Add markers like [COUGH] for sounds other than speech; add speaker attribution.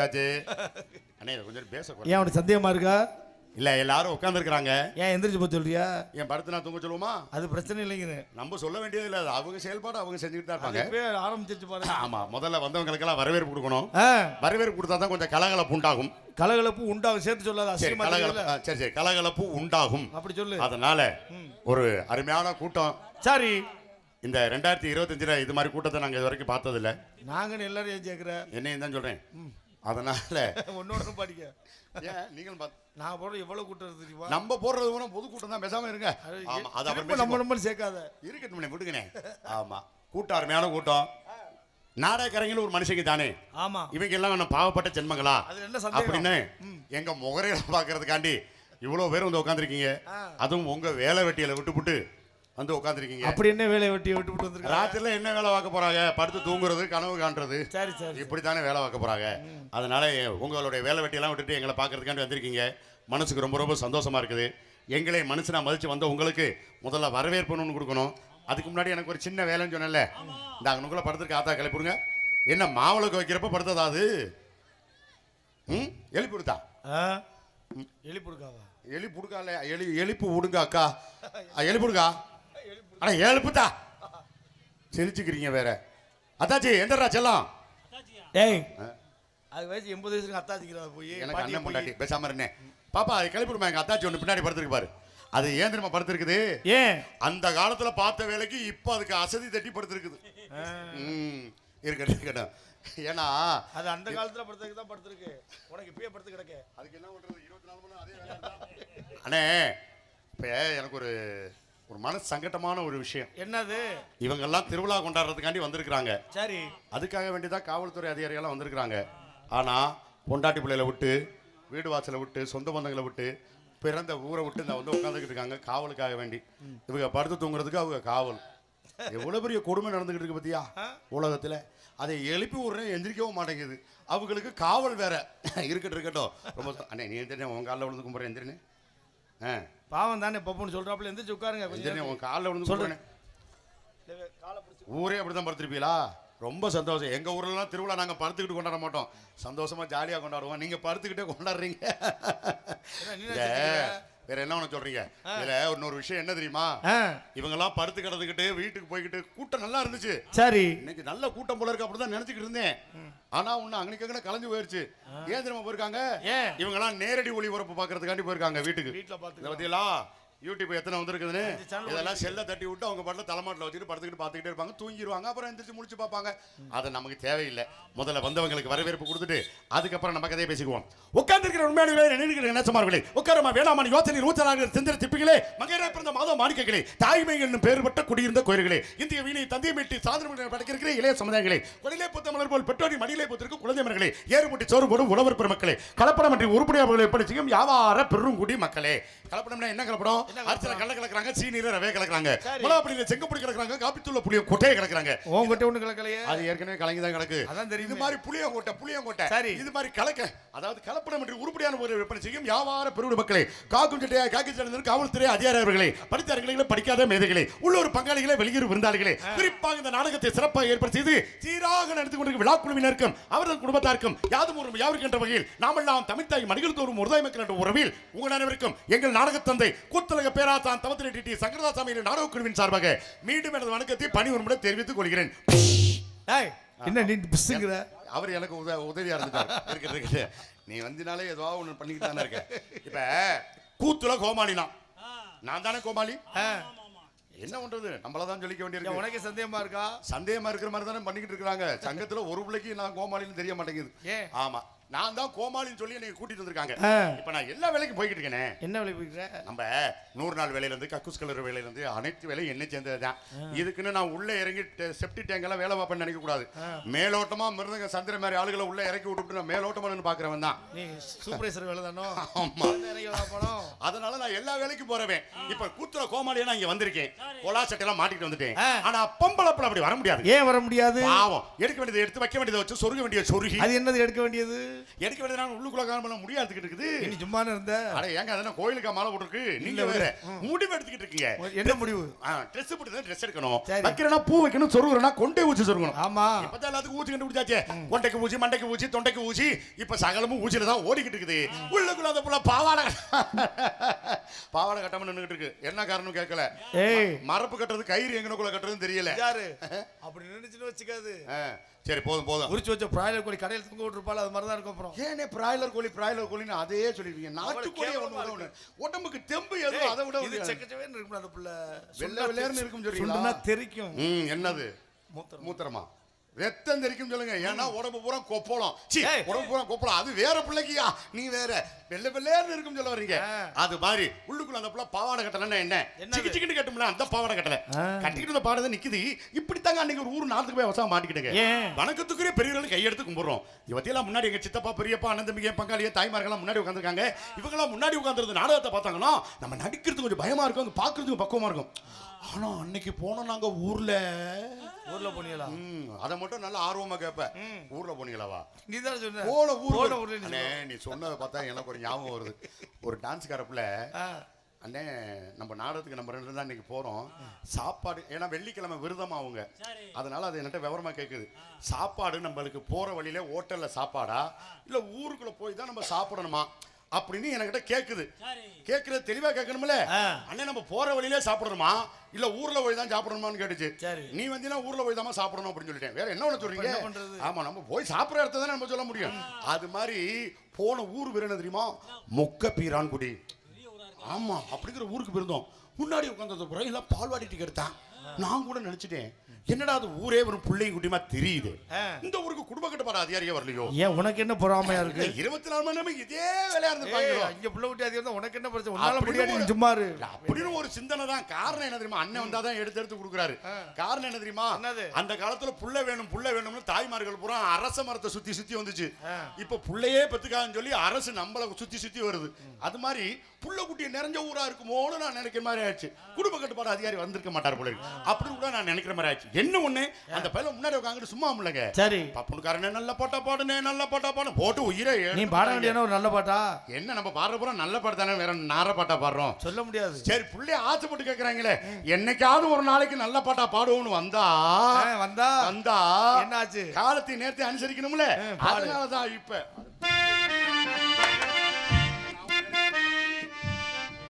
Speaker 1: வச்சாச்சு [LAUGHS] அண்ணே கொஞ்சம் பேச
Speaker 2: ஏன் அவனுக்கு சந்தேகமா இருக்கா?
Speaker 1: இல்ல எல்லாரும் உட்காந்துருக்காங்க
Speaker 2: ஏன் எந்திரிச்சு போக சொல்றியா?
Speaker 1: என் படுத்து நான் தூங்க சொல்லுவோமா?
Speaker 2: அது பிரச்சனை இல்லைங்க
Speaker 1: நம்ம சொல்ல வேண்டியது இல்ல அது அவங்க செயல்பாடு அவங்க செஞ்சுக்கிட்டு தான் இருப்பாங்க.
Speaker 2: ஆரம்பிச்சிருச்சு பாருங்க.
Speaker 1: ஆமா முதல்ல வந்தவங்களுக்கெல்லாம் வரவேற்பு கொடுக்கணும். வரவேற்பு கொடுத்தா தான் கொஞ்சம் கலகலப்பு உண்டாகும்.
Speaker 2: கலகலப்பு உண்டாகும் சேர்த்து சொல்லாத
Speaker 1: கலகலப்பு சரி சரி கலகலப்பு உண்டாகும்.
Speaker 2: அப்படி சொல்லு.
Speaker 1: அதனால ஒரு அருமையான கூட்டம்.
Speaker 2: சரி.
Speaker 1: இந்த ரெண்டாயிரத்தி இருபத்தஞ்சுல இது மாதிரி கூட்டத்தை நாங்க இது வரைக்கும் பார்த்ததில்ல.
Speaker 2: நாங்கன்னு எல்லாரும் ஏன் கேட்குற
Speaker 1: என்னையும் தான் சொல்றேன். அதனால [LAUGHS]
Speaker 2: ஒன்னொன்று படிக்க.
Speaker 1: ஏன்? பார்த்து
Speaker 2: நான் போடுற எவ்வளவு கூட்டம் தெரியுமா?
Speaker 1: நம்ம போடுறது கூட பொது கூட்டம் தான். பேசாம இருங்க.
Speaker 2: அது
Speaker 1: ஆமா அது
Speaker 2: திரும்ப
Speaker 1: அப்புறம்
Speaker 2: நம்ம. நம்ம சேர்க்காத.
Speaker 1: இருக்கட்டும் விடுங்கண்ணே ஆமா. கூட்டம் அருமையான கூட்டம். நாடகரைங்களும் ஒரு மனுஷங்க தானே?
Speaker 2: ஆமா.
Speaker 1: இவங்க எல்லாம் என்ன பாவப்பட்ட ஜென்மங்களா? அப்படின்னு எங்க முகரையில பாக்குறதுக்காண்டி இவ்வளவு பேர் வந்து உட்காந்துருக்கீங்க. அதுவும் உங்க வேலை வெட்டியில விட்டுப்புட்டு வந்து உட்காந்துருக்கீங்க
Speaker 2: அப்படி என்ன வேலையை வெட்டி விட்டு விட்டு வந்திருக்க
Speaker 1: ராத்திரில என்ன வேலை பார்க்க போறாங்க? படுத்து தூங்குறது கனவு காண்றது.
Speaker 2: சரி சரி
Speaker 1: இப்படித்தானே வேலை பார்க்க போறாங்க. அதனால உங்களுடைய வேலை வெட்டியெல்லாம் விட்டுட்டு எங்களை பார்க்கறதுக்காண்டி வந்திருக்கீங்க. மனசுக்கு ரொம்ப ரொம்ப சந்தோஷமா இருக்குது. எங்களை மனுஷனா மதிச்சு வந்த உங்களுக்கு முதல்ல வரவேற்புன்னு ஒன்று கொடுக்கணும். அதுக்கு முன்னாடி எனக்கு ஒரு சின்ன வேலைன்னு சொன்னேன்ல. இந்த அங்கனுக்குள்ள படுத்துருக்க ஆத்தா கிளப்பிடுங்க என்ன மாவளுக்கு வைக்கிறப்ப படுத்ததா அது? ம்? எலிப்பு கொடுத்தா?
Speaker 2: ஆ? எலி புடுக்காவா
Speaker 1: எலி புடுக்கால எலி எலிப்பு விடுங்க அக்கா. எலி புடுங்கா அட எழுப்புத்தா சிரிச்சுக்கிறீங்க வேற. அத்தாச்சி எந்தரா செல்லம்.
Speaker 2: ஏய். அது வயசு எண்பது வயசுக்கு அத்தாச்சிக்கிறத போய்
Speaker 1: எனக்கு அண்ணன். பொண்டாட்டி பேசாம இருந்தேன் பாப்பா அது கிளப்பிடுமா எங்க அத்தாச்சி ஒன்று பின்னாடி படுத்துருக்கு பாரு. அது ஏன் தெரியுமா படுத்துருக்குது?
Speaker 2: ஏன்?
Speaker 1: அந்த காலத்துல பார்த்த வேலைக்கு இப்போ அதுக்கு அசதி தட்டி படுத்துருக்குது. இருக்கட்டும் இருக்கட்டும் ஏன்னா
Speaker 2: அது அந்த காலத்துல படுத்ததுக்கு தான் படுத்திருக்கு. உனக்கு இப்பயே படுத்து கிடக்க.
Speaker 1: அதுக்கு என்ன பண்றது? இருபத்தி நாலு மணி நேரம் அதே. அண்ணே இப்போ எனக்கு ஒரு ஒரு மனசு சங்கட்டமான ஒரு விஷயம்.
Speaker 2: என்னது?
Speaker 1: இவங்கெல்லாம் திருவிழா கொண்டாடுறதுக்காண்டி வந்திருக்கிறாங்க.
Speaker 2: சரி.
Speaker 1: அதுக்காக வேண்டிதான் காவல்துறை அதிகாரிகள்லாம் வந்திருக்கிறாங்க. ஆனால் பொண்டாட்டி பிள்ளைகளை விட்டு வீடு வாசலை விட்டு சொந்த பந்தங்களை விட்டு பிறந்த ஊரை விட்டு இந்த வந்து உட்காந்துக்கிட்டு இருக்காங்க காவலுக்காக வேண்டி. இவங்க படுத்து தூங்குறதுக்கு அவங்க காவல். எவ்வளோ பெரிய கொடுமை நடந்துக்கிட்டு இருக்கு பத்தியா? உலகத்தில். அதை எழுப்பி விட்றேன் எந்திரிக்கவும் மாட்டேங்குது. அவங்களுக்கு காவல் வேற. இருக்கட்டும் இருக்கட்டும். ரொம்ப அண்ணே நீ எந்திரினே உன் காலில் விழுந்து கும்பிட்றேன் எந்திரினே.
Speaker 2: பாவம் தானே பப்புன்னு சொல்றாப்புல எந்திரிச்சு உட்காருங்க கொஞ்சம்
Speaker 1: உன் காலில் விழுந்து
Speaker 2: பிடிச்சி
Speaker 1: ஊரே அப்படிதான் படுத்திருப்பீங்களா? ரொம்ப சந்தோஷம். எங்க ஊர்லலாம் திருவிழா நாங்க படுத்துக்கிட்டு கொண்டாட மாட்டோம். சந்தோஷமா ஜாலியா கொண்டாடுவோம். நீங்க படுத்துக்கிட்டே கொண்டாடுறீங்க. வேற என்ன ஒண்ணு சொல்றீங்க? இதுல இன்னொரு விஷயம் என்ன தெரியுமா?
Speaker 2: ஆ.
Speaker 1: இவங்கெல்லாம் படுத்து கிடந்துக்கிட்டு வீட்டுக்கு போய்கிட்டு கூட்டம் நல்லா இருந்துச்சு.
Speaker 2: சரி.
Speaker 1: இன்னைக்கு நல்ல கூட்டம் போல இருக்கு அப்படிதான் நினைச்சுக்கிட்டு இருந்தேன். ஆனா ஒண்ணு அங்கனிக்கங்கன கலைஞ்சு போயிருச்சு. ஏன் தெரியுமா போயிருக்காங்க?
Speaker 2: ஏன்?
Speaker 1: இவங்கெல்லாம் நேரடி ஒளிபரப்பு பார்க்கறதுக்காண்டி போயிருக்காங்க வீட்டுக்கு.
Speaker 2: வீட்டுல பாத்து
Speaker 1: இதை பத்தியலா யூடியூப் எத்தனை வந்திருக்குதுன்னு? இதெல்லாம் செல்லை தட்டி விட்டு அவங்க பாட்டில் தலைமாட்டில் வச்சுட்டு படுத்துக்கிட்டு பார்த்துக்கிட்டே இருப்பாங்க. தூங்கிடுவாங்க அப்புறம் எந்திரிச்சு முடிச்சு பார்ப்பாங்க. அது நமக்கு தேவையில்லை. முதல்ல வந்தவங்களுக்கு வரவேற்பு கொடுத்துட்டு அதுக்கப்புறம் நம்ம கதையை பேசிக்குவோம். உட்கார்ந்திருக்கிற உண்மையான நினைக்கிற நேசமார்களே உட்காரமா வேளாமணி யோசனை ஊச்சலாக சிந்திர திப்பிகளே மகர பிறந்த மாதம் மாணிக்கங்களே தாய்மை என்னும் பேர்பட்ட குடியிருந்த கோயில்களே இந்திய வீணை தந்தை மீட்டி சாதனை படைக்கிற இளைய சமுதாயங்களே கொடிலே புத்த மலர் போல் பெற்றோரி மடியிலே புத்திருக்கு குழந்தை மர்களே ஏறுமுட்டி சோறு போடும் உழவர் பெருமக்களே கலப்படமன்றி உருப்படியாக எப்படி செய்யும்? வியாபார பெருங்குடி மக்களே. கலப்படம்னா என்ன கலப்படம்? அரிசில கடல கலக்குறாங்க சீனியில ரவை கலக்குறாங்க.
Speaker 2: சரி.
Speaker 1: மிளகாப்பொடியில செங்கப்பொடி கலக்குறாங்க காப்பித்தூள்ல புளிய கொட்டையை கலக்குறாங்க.
Speaker 2: உங்ககிட்ட ஒண்ணு கலக்கலையே?
Speaker 1: அது ஏற்கனவே கலங்கி தான் கிடக்கு.
Speaker 2: அதான் தெரியுமே.
Speaker 1: இது மாதிரி புளியங்கோட்டை புளியங்கோட்டை
Speaker 2: சரி.
Speaker 1: இது மாதிரி கலக்க அதாவது கலப்படம் என்று உருப்படியான ஒரு விற்பனை செய்யும் வியாபார பெருவிட மக்களே. காக்கும் சட்டையா காக்கி சட்டை காவல்துறை அதிகாரிகளே படித்தார்களே படிக்காத மேதைகளே உள்ளூர் பங்காளிகளே வெளியூர் விருந்தாளிகளே குறிப்பாக இந்த நாடகத்தை சிறப்பாக ஏற்பாடு செய்து சீராக நடத்தி கொண்டிருக்கும் விழா குழுவினருக்கும் அவர்கள் குடும்பத்தாருக்கும் யாதும் ஒரு என்ற வகையில் நாமெல்லாம் தமிழ் தாய் மடிகள் தோறும் உருதாய் மக்கள் என்ற உறவில் உங்கள் அனைவருக்கும் எங்கள் நாடகத் தந்தை கூத்தலக பேராசான் தவத்திரை டிடி சங்கரதாசாமி நாடக குழுவின் சார்பாக மீண்டும் எனது வணக்கத்தை பணி ஒரு தெரிவித்துக் கொள்கிறேன்.
Speaker 2: என்ன நீ பிசுங்கிற?
Speaker 1: அவர் எனக்கு உத உதவியா இருந்துட்டார். இருக்கு இருக்கு நீ வந்தினாலே ஏதோ ஒன்று பண்ணிக்கிட்டு தானே இருக்க. இப்ப கூத்துல கோமாளினா நான் தானே கோமாளி? என்ன பண்றது? நம்மள தான் சொல்லிக்க வேண்டியிருக்கு.
Speaker 2: உனக்கே சந்தேகமா இருக்கா?
Speaker 1: சந்தேகமா இருக்கிற மாதிரி தானே பண்ணிக்கிட்டு இருக்காங்க சங்கத்துல ஒரு பிள்ளைக்கு நான் கோமாளின்னு தெரிய மாட்டேங்குது. ஆமா. நான் தான் கோமாளின்னு சொல்லி என்னை கூட்டிட்டு வந்திருக்காங்க. இப்ப நான் எல்லா வேலைக்கும் போய்கிட்டு இருக்கேனே.
Speaker 2: என்ன விலை போய்க்கிற?
Speaker 1: நம்ம நூறு நாள் வேலையில இருந்து கக்கூஸ் கலர் வேலையில இருந்து அனைத்து வேலையும் என்ன சேர்ந்தது தான் இதுக்குன்னு நான் உள்ள இறங்கி செப்டி டேங்க் எல்லாம் வேலை பார்ப்பேன்னு நினைக்க கூடாது. மேலோட்டமா மிருதங்க சந்திர மாதிரி ஆளுகளை உள்ள இறக்கி விட்டுட்டு நான் மேலோட்டமா நின்னு பாக்குறவன் தான்.
Speaker 2: நீ சூப்பர்வைசர் வேலை தானோ? [LAUGHS]
Speaker 1: ஆமா.
Speaker 2: பணம்
Speaker 1: அதனால நான் எல்லா வேலைக்கும் போறவேன். இப்ப கூத்துற கோமாளியா நான் இங்க வந்திருக்கேன். கொலா சட்டையெல்லாம் மாட்டிட்டு வந்துட்டேன். ஆனா பொம்பளப்பல அப்படி வர முடியாது.
Speaker 2: ஏன் வர முடியாது?
Speaker 1: பாவம். எடுக்க வேண்டியதை எடுத்து வைக்க வேண்டியதை வச்சு சொருக வேண்டிய சொருகி.
Speaker 2: அது என்னது எடுக்க வேண்டியது?
Speaker 1: எடுக்க வேண்டியது நான் உள்ளுக்குள்ள காரணம் முடியா எடுத்துக்கிட்டு இருக்குது?
Speaker 2: நீ சும்மானு இருந்த.
Speaker 1: அட ஏங்க அதெல்லாம் கோயிலுக்கா மாலை போட்டுருக்கு. நீங்க வேற முடிவு எடுத்துக்கிட்டு இருக்கீங்க.
Speaker 2: என்ன முடிவு?
Speaker 1: ட்ரெஸ் போட்டு ட்ரெஸ் எடுக்கணும். வைக்கிறனா பூ வைக்கணும் சொருகுறனா கொண்டே ஊசி சொருகணும்.
Speaker 2: ஆமா.
Speaker 1: இப்பதான் எல்லாத்துக்கும் ஊசி கண்டுபிடிச்சாச்சே. கொண்டைக்கு ஊசி மண்டைக்கு ஊசி தொண்டைக்கு ஊசி இப்ப சகலமும் ஊசியில தான் ஓடிக்கிட்டு இருக்குது. உள்ளுக்குள்ள அந்த புள்ள பாவாடை பாவாடை கட்டாம நின்னுகிட்டு இருக்கு. என்ன காரணம் கேட்கல?
Speaker 2: ஏய்.
Speaker 1: மரப்பு கட்டுறது கயிறு எங்கனக்குள்ள கட்டுறதுன்னு தெரியல.
Speaker 2: யாரு? அப்படி நினைச்சுன்னு வச்சுக்காது.
Speaker 1: சரி போதும் போதும்.
Speaker 2: உரிச்சு வச்ச பிராய்லர் கோழி கடையில் தூங்க விட்டுருப்பாள் அது மாதிரி தான் இருக்கும். அப்புறம்.
Speaker 1: ஏனே பிராய்லர் கோழி பிராய்லர் கோழின்னு அதே சொல்லிருக்கீங்க. ஒண்ணு விட ஒண்ணு உடம்புக்கு தெம்பு எதுவும் அதை விட
Speaker 2: இது செக்கச்சவேன்னு இருக்கும்டா அந்த புள்ள.
Speaker 1: வெள்ளை வெள்ளையர்னு இருக்கும் சொல்றீங்களா?
Speaker 2: தெரிக்கும்
Speaker 1: என்னது?
Speaker 2: மூத்திரம்.
Speaker 1: ரத்தம் தெரிக்கும் சொல்லுங்க. ஏன்னா உடம்பு பூரா கொப்பளம். உடம்பு பூரா கொப்பளம். அது வேற பிள்ளைக்கியா? நீ வேற. வெள்ளை வெள்ளையர்னு இருக்கும் சொல்ல வர்றீங்க.
Speaker 2: ஆ.
Speaker 1: அது மாதிரி உள்ளுக்குள்ள அந்த புள்ள பாவாடை கட்டலன்னா என்ன? சிக்கி சிக்கிட்டு கட்டும்ல அந்த பாவாடை கட்டல. கட்டிக்கிட்டு இந்த பாவாடை தான் நிக்குது. இப்படித்தாங்க அன்னைக்கு ஒரு ஊர் நாட்டுக்கு போய் வசமா மாட்டிக்கிட்டுங்க? வணக்கத்துக்குரிய பெரியவர்கள் கையெடுத்து கும்பிடுறோம். இவத்தையெல்லாம் முன்னாடி எங்க சித்தப்பா பெரியப்பா அண்ணன் தம்பிங்க பங்காளிய தாய்மார்கள்லாம் முன்னாடி உட்காந்துருக்காங்க இவங்கெல்லாம் முன்னாடி உட்காந்துருந்து நாடகத்தை பார்த்தாங்கன்னா நம்ம நடிக்கிறது கொஞ்சம் பயமா இருக்கும் பாக்குறதுக்கு பக்குவமா இருக்கும். ஆனா அன்னைக்கு போனோம் நாங்க ஊர்ல.
Speaker 2: ஊர்ல போனீங்களா?
Speaker 1: அத மட்டும் நல்லா ஆர்வமா கேட்பேன் ஊர்ல போனீங்களாவா
Speaker 2: நீ தானே சொன்ன.
Speaker 1: போன ஊர்
Speaker 2: போன ஊர்ல நீ
Speaker 1: சொன்னதை பார்த்தா எனக்கு ஒரு ஞாபகம் வருது. ஒரு டான்ஸ் காரப்புல அண்ணே நம்ம நாடகத்துக்கு நம்ம ரெண்டு தான் இன்னைக்கு போறோம். சாப்பாடு ஏன்னா வெள்ளிக்கிழமை விரதமா அவங்க. அதனால அது என்கிட்ட விவரமா கேக்குது. சாப்பாடு நம்மளுக்கு போற வழியில ஹோட்டல்ல சாப்பாடா? இல்ல ஊருக்குள்ள போய் தான் நம்ம சாப்பிடணுமா? அப்படின்னு என்கிட்ட கேக்குது. கேக்குறது தெளிவா கேட்கணும்ல. அண்ணே நம்ம போற வழியிலே சாப்பிடணுமா? இல்ல ஊர்ல போய் தான் சாப்பிடணுமான்னு கேட்டுச்சு. நீ வந்தீங்கன்னா ஊர்ல போய் தான் சாப்பிடணும் அப்படின்னு சொல்லிட்டேன். வேற என்ன ஒண்ணு சொல்றீங்க?
Speaker 2: என்ன பண்றது?
Speaker 1: ஆமா நம்ம போய் சாப்பிடுற இடத்த தான் நம்ம சொல்ல முடியும். அது மாதிரி போன ஊர் பேர் என்ன தெரியுமா? மொக்க பீரான்குடி ஆமா அப்படிங்கிற ஊருக்கு போயிருந்தோம். முன்னாடி உட்காந்தது பிறகு எல்லாம் பால்வாடி டிக்கெட் எடுத்தான் நான் கூட நினைச்சிட்டேன். என்னடா அது ஊரே ஒரு பிள்ளைங்க குட்டிமா தெரியுது. இந்த ஊருக்கு குடும்ப கட்டுப்பாடு அதிகாரியே வரலையோ?
Speaker 2: ஏன் உனக்கு என்ன பொறாமையா இருக்கு?
Speaker 1: இருபத்தி நாலு மணி நேரம் இதே வேலையா
Speaker 2: ஏய்,
Speaker 1: இருந்திருப்பாங்களோ
Speaker 2: இங்க புள்ள குட்டி அதிகம் உனக்கு என்ன பிரச்சனை? உன்னால முடியாது சும்மா
Speaker 1: அப்படின்னு ஒரு சிந்தனை தான். காரணம் என்ன தெரியுமா? அண்ணன் வந்தாதான் எடுத்து எடுத்து கொடுக்குறாரு. காரணம் என்ன தெரியுமா? அந்த காலத்துல புள்ள வேணும் புள்ள வேணும்னு தாய்மார்கள் பூரா அரச மரத்தை சுத்தி சுத்தி வந்துச்சு. இப்ப புள்ளையே பெத்துக்கான்னு சொல்லி அரசு நம்மள சுத்தி சுத்தி வருது. அது மாதிரி புள்ள குட்டிய நிறைஞ்ச ஊரா இருக்குமோன்னு நான் நினைக்கிற மாதிரி ஆயிடுச்சு. குடும்ப கட்டுப்பாடு அதிகாரி வந்திருக்க மாட்டார் போல இருக்கு. அப்படி கூட நான் நினைக்கிற மாதிரி ஆயிடுச்சு. என்ன ஒண்ணு? அந்த பையன் முன்னாடி உட்காந்துட்டு சும்மா இல்லைங்க.
Speaker 2: சரி.
Speaker 1: பப்புனுக்காரனே நல்ல பாட்டா பாடுனே நல்ல பாட்டா பாடு. போட்டு உயிரை
Speaker 2: நீ பாட ஒரு நல்ல பாட்டா?
Speaker 1: என்ன நம்ம பாடுற பூரா நல்ல பாட்டு தானே வேற நார பாட்டா பாடுறோம்.
Speaker 2: சொல்ல முடியாது.
Speaker 1: சரி புள்ளைய ஆசைப்பட்டு கேக்குறாங்களே. என்னைக்காவது ஒரு நாளைக்கு நல்ல பாட்டா பாடுவோம்னு வந்தா?
Speaker 2: வந்தா.
Speaker 1: வந்தா?
Speaker 2: என்னாச்சு?
Speaker 1: காலத்தை நேரத்தை அனுசரிக்கணும்ல. அதனாலதான் இப்ப.